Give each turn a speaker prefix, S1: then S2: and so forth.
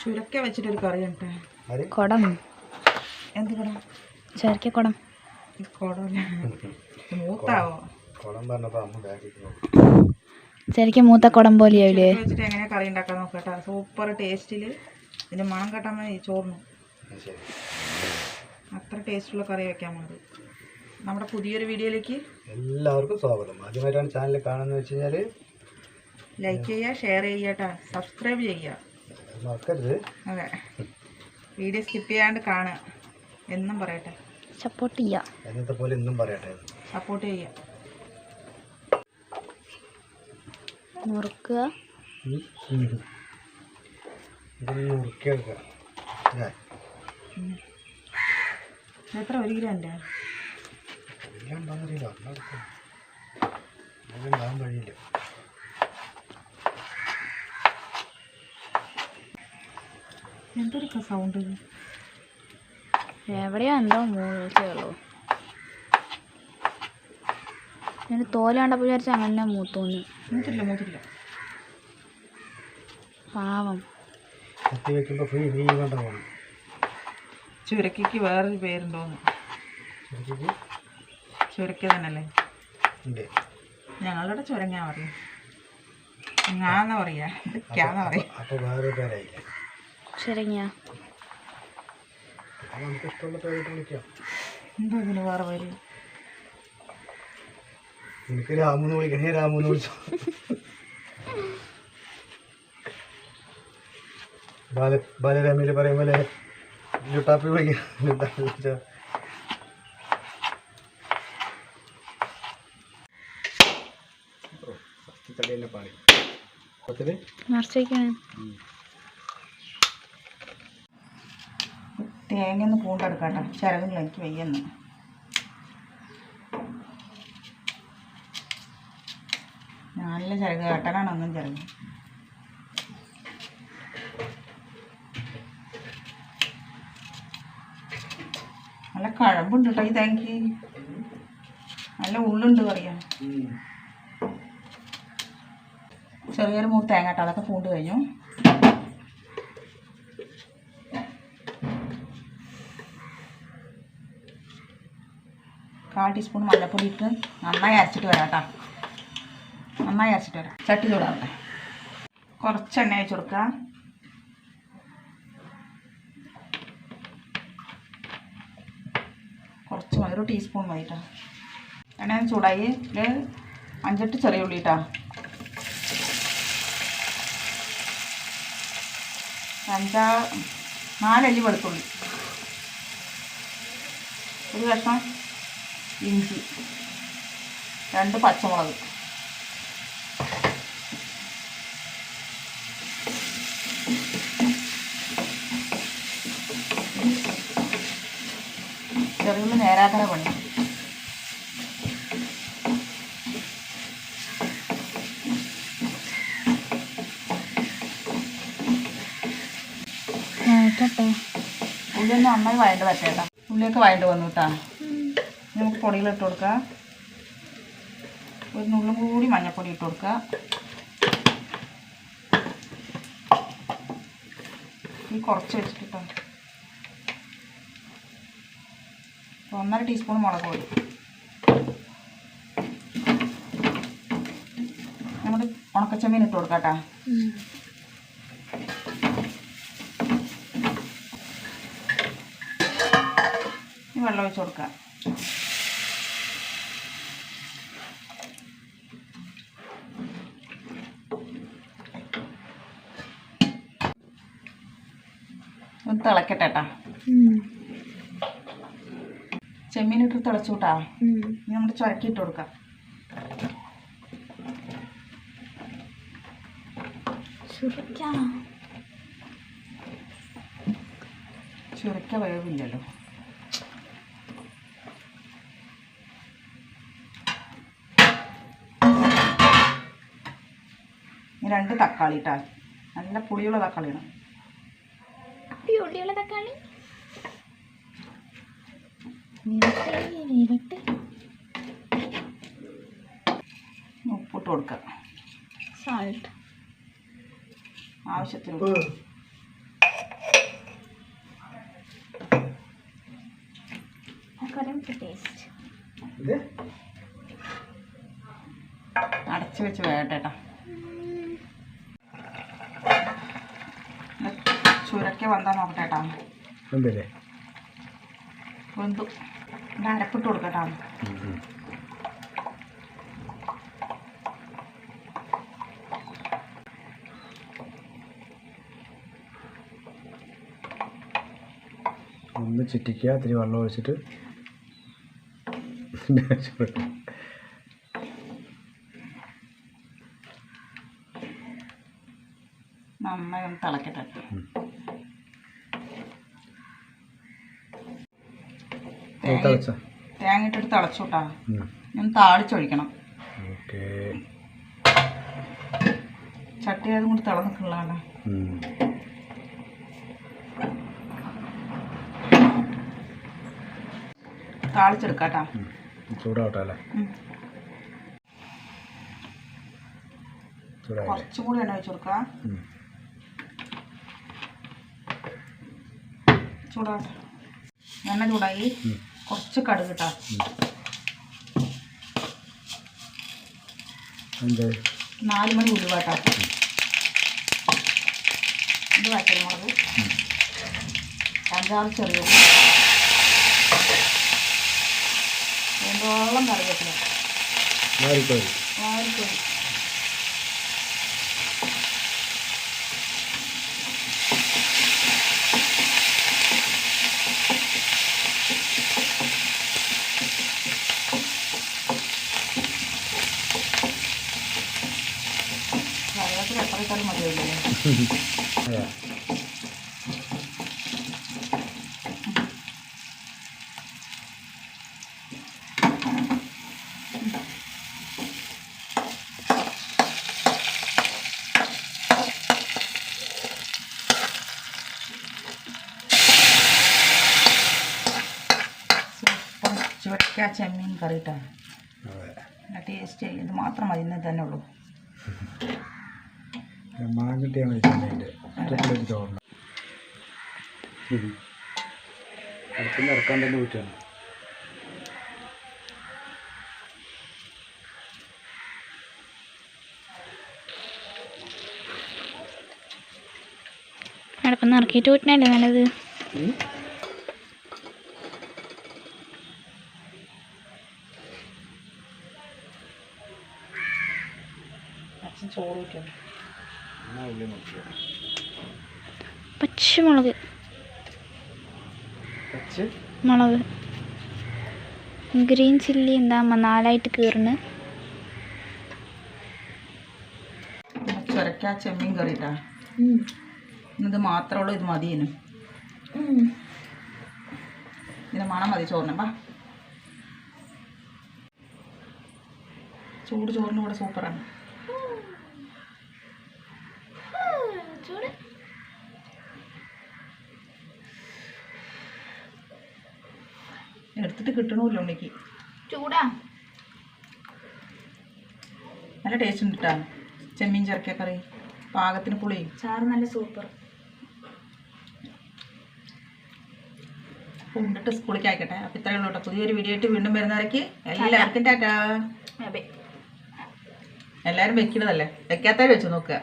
S1: ചുരക്ക വെച്ചിട്ടൊരു കറി ഉണ്ട്
S2: കുടം.
S1: എന്ത് കുടം?
S2: കുടം.
S1: മൂത്താവോ?
S3: ബാക്കിൽ
S2: മൂത്ത കുടം പോലെയാവില്ലേ
S1: വെച്ചിട്ട് എങ്ങനെ കറി ഉണ്ടാക്കാൻ നോക്കട്ടെ സൂപ്പർ ടേസ്റ്റിൽ ഇതിന്റെ മണം കെട്ടാൻ മതി ചോറിന്. അത്ര ടേസ്റ്റുള്ള കറി വെക്കാൻ മതി നമ്മുടെ പുതിയൊരു വീഡിയോയിലേക്ക്
S3: എല്ലാവർക്കും സ്വാഗതം. ആദ്യമായിട്ടാണ് ചാനൽ കാണുന്നത് വെച്ച് കഴിഞ്ഞാൽ
S1: ലൈക്ക് ചെയ്യുക ഷെയർ ചെയ്യട്ടാ സബ്സ്ക്രൈബ് ചെയ്യുക.
S3: മറക്കരുത്
S1: അതെ. വീഡിയോ സ്കിപ്പ് ചെയ്യാണ്ട് കാണുക. എന്നും പറയട്ടെ.
S2: സപ്പോർട്ട് ചെയ്യാം.
S3: എന്നത്തെ പോലെ എന്നും പറയട്ടെ.
S1: സപ്പോർട്ട്
S3: ഉം.
S1: ഇത്. എത്ര? ഒരു കിലോ ഉണ്ട്
S3: എല്ലാം ഉണ്ടാകുന്നില്ല ഉണ്ടാകാൻ വഴിയില്ല.
S1: എന്തൊരു സൗണ്ട്
S2: എവിടെയാ എന്തോ മൂത്തേയുള്ളൂ ഞാൻ തോല കണ്ടപ്പോൾ വിചാരിച്ച അങ്ങനെ മൂത്തോന്ന്.
S1: മൂത്തില്ല മൂത്തില്ല.
S2: പാവം.
S3: കത്തി വെക്കുമ്പോൾ ഫ്രീ നീ വേണ്ട പോകണം
S1: ചുരക്കയ്ക്ക് വേറൊരു പേരുണ്ടോന്ന്. ചുരക്ക തന്നെയല്ലേ?
S3: ഉണ്ട്.
S1: ഞങ്ങളുടെ ചുരങ്ങാ പറയും ഞാന്നാ പറയാ ഇതൊക്കെയാന്നാ ക്യാന്നാ പറയാ
S3: അപ്പോൾ വേറെ പേരായില്ലേ?
S2: ശരിങ്ങ
S1: എന്താ ഇതിന് വേറെ പേര്?
S3: എനിക്ക് രാമുന്ന് വിളിക്കണേ. രാമുന്ന് വിളിച്ചോ? ബാല ബാലരാമിയിൽ പറയും പോലെ ലുട്ടാപ്പി വിളിക്കാം.
S2: നിറച്ചേക്കാണ്
S1: തേങ്ങ ഒന്ന് പൂണ്ടെടുക്കാട്ടെ ചിരകില്ല എനിക്ക് വയ്യെന്ന്. നല്ല ചിരക് കട്ടനാണ് ഒന്നും ചിരക് നല്ല കഴമ്പുണ്ട് കേട്ടോ ഈ തേങ്ങക്ക്. നല്ല ഉള്ളുണ്ട് പറയാം. ചെറിയൊരു മൂന്ന് തേങ്ങ കേട്ടോ അതൊക്കെ പൂണ്ട് കഴിഞ്ഞു. കാൽ ടീസ്പൂൺ മഞ്ഞൾപ്പൊടി ഇട്ട് നന്നായി അരച്ചിട്ട് വരാം കേട്ടോ നന്നായി അരച്ചിട്ട് വരാം. ചട്ടി ചൂടാവട്ടെ. കുറച്ച് എണ്ണ വെച്ച് കൊടുക്കുക. കുറച്ച് മതി. ഒരു ടീസ്പൂൺ മതി കേട്ടോ എണ്ണ ചൂടായി. ഇതിൽ അഞ്ചെട്ട് ചെറിയ ഉള്ളി കേട്ടോ അഞ്ചാ നാലല്ലി വെളുത്തുള്ളി. ഒരു കഷ്ണം ഇഞ്ചി രണ്ട് പച്ചമുളക്. ചെറിയുള്ളി നേരാക്കര പണി.
S2: കേട്ടെ
S1: ഉള്ളി ഒന്ന് നന്നായി വഴണ്ട് പറ്റേട്ടാ ഉള്ളിയൊക്കെ വഴണ്ട് വന്നു കേട്ടാ. നമുക്ക് ഇട്ട് കൊടുക്കുക ഒരു നുള്ളും കൂടി മഞ്ഞൾപ്പൊടി ഇട്ട് കൊടുക്കുക ഈ കുറച്ച് വെച്ചിട്ട് ഒന്നര ടീസ്പൂൺ മുളക് പൊടി. നമ്മുടെ ഉണക്കച്ചമ്മീൻ ഇട്ട് കൊടുക്കാം കേട്ടോ. ഈ വെള്ളം ഒഴിച്ച് കൊടുക്കുക ഒന്ന് തിളക്കട്ടെ കേട്ടാ ചെമ്മീൻ ഇട്ട് തിളച്ചു കൂട്ടാ ഇനി നമ്മൾ ചുരക്കി ഇട്ട് കൊടുക്കാം. ചുരക്ക. വേവില്ലല്ലോ. രണ്ട് തക്കാളി ഇട്ടാൽ നല്ല പുളിയുള്ള തക്കാളിയാണ്.
S2: കട്ടി ഉള്ളിയുള്ള തക്കാളി
S1: ഉപ്പിട്ട് കൊടുക്കാം.
S2: സാൾട്ട്
S1: ആവശ്യത്തിന് ടേസ്റ്റ് അടച്ചു വെച്ച് വേട്ടേട്ടാ കേട്ടോ വന്നാൽ നോക്കട്ടെ കേട്ടോ.
S3: എന്തല്ലേ
S1: വെന്തു. ഇവിടെ അരപ്പിട്ട് കൊടുക്കട്ടോ.
S3: ഒന്ന് ചുറ്റിക്കുക ഇത്തിരി വെള്ളം ഒഴിച്ചിട്ട്.
S1: നന്നായി ഒന്ന് തിളക്കട്ടെ.
S3: തിളച്ച
S1: തേങ്ങ ഇട്ടിട്ട് തിളച്ചു കേട്ടാ. ഞാൻ താളിച്ചൊഴിക്കണം. ചട്ടി അതും കൂടി തിളന്നിട്ടുള്ളതാണ് താളിച്ചെടുക്കാം കേട്ടോ.
S3: ചൂടാവട്ടെ അല്ലേ?
S1: ഉം.
S3: ചൂടായി
S1: കുറച്ചും കൂടി എണ്ണ വെച്ച് ചൂടാവട്ടെ. എണ്ണ ചൂടായി. കുറച്ച് കടുക് കേട്ടോ നാല് മണി ഉലുവ കേട്ടോ ഇത് വറ്റൽമുളക് അഞ്ചാറ് ചെറിയ വേണ്ടോളം കറിവേപ്പില.
S3: മാറിക്കോരി
S1: വാരിക്കൊരു കറിവേപ്പില എത്ര ഇട്ടാലും മതിയാവില്ലേ
S3: അതെ
S1: സൂപ്പർ ചുവക്ക ചെമ്മീൻ കറി കേട്ടോ ടേസ്റ്റ് ഇത് മാത്രം മതി ഇന്ന് തന്നെ ഉള്ളൂ
S3: മാങ്ങിട്ടിയാൽ മതി ചെന്നൈന്റെ തോന്നുന്നു അടുത്തുനിന്ന് അടുപ്പിൽ ഇറക്കാൻ തന്നെ വീട്ടാണ്
S2: അടുപ്പം ഇറക്കിയിട്ട് വീട്ടിനല്ലേ നല്ലത്?
S1: അച്ഛൻ ചോറ് വയ്ക്കണം
S2: പച്ചമുളക്
S3: പച്ച്
S2: മുളക്. ഗ്രീൻ ചില്ലി എന്താ നാലായിട്ട് കീറിന്
S1: ചുരക്ക ചെമ്മീൻ കറിട്ടാ. ഇത് ഇന്നത് മാത്രമേ ഉള്ളൂ ഇത് മതിയേനു ഇതിന് മണം മതി ചോറിനപ്പാ ചൂട് ചോറിന് കൂടെ സൂപ്പറാണ്. എടുത്തിട്ട് കിട്ടണമല്ലോ ഉണ്ണിക്ക്.
S2: ചൂടാ.
S1: നല്ല ടേസ്റ്റ് ഉണ്ട് കേട്ടോ ചെമ്മീൻ ചേർക്കിയ കറി പാകത്തിന് പുളി.
S2: ചാറ് നല്ല സൂപ്പർ
S1: ഉണ്ടിട്ട് സ്കൂളിലേക്ക് ആയിക്കട്ടെ അപ്പം ഇത്രയേ ഉള്ളൂ കേട്ടോ പുതിയൊരു വീഡിയോ ആയിട്ട് വീണ്ടും വരുന്നവരേക്ക് എല്ലാവർക്കും ടാറ്റാ. എല്ലാവരും വെക്കണതല്ലേ? വെക്കാത്തവരെ വെച്ച് നോക്കുക.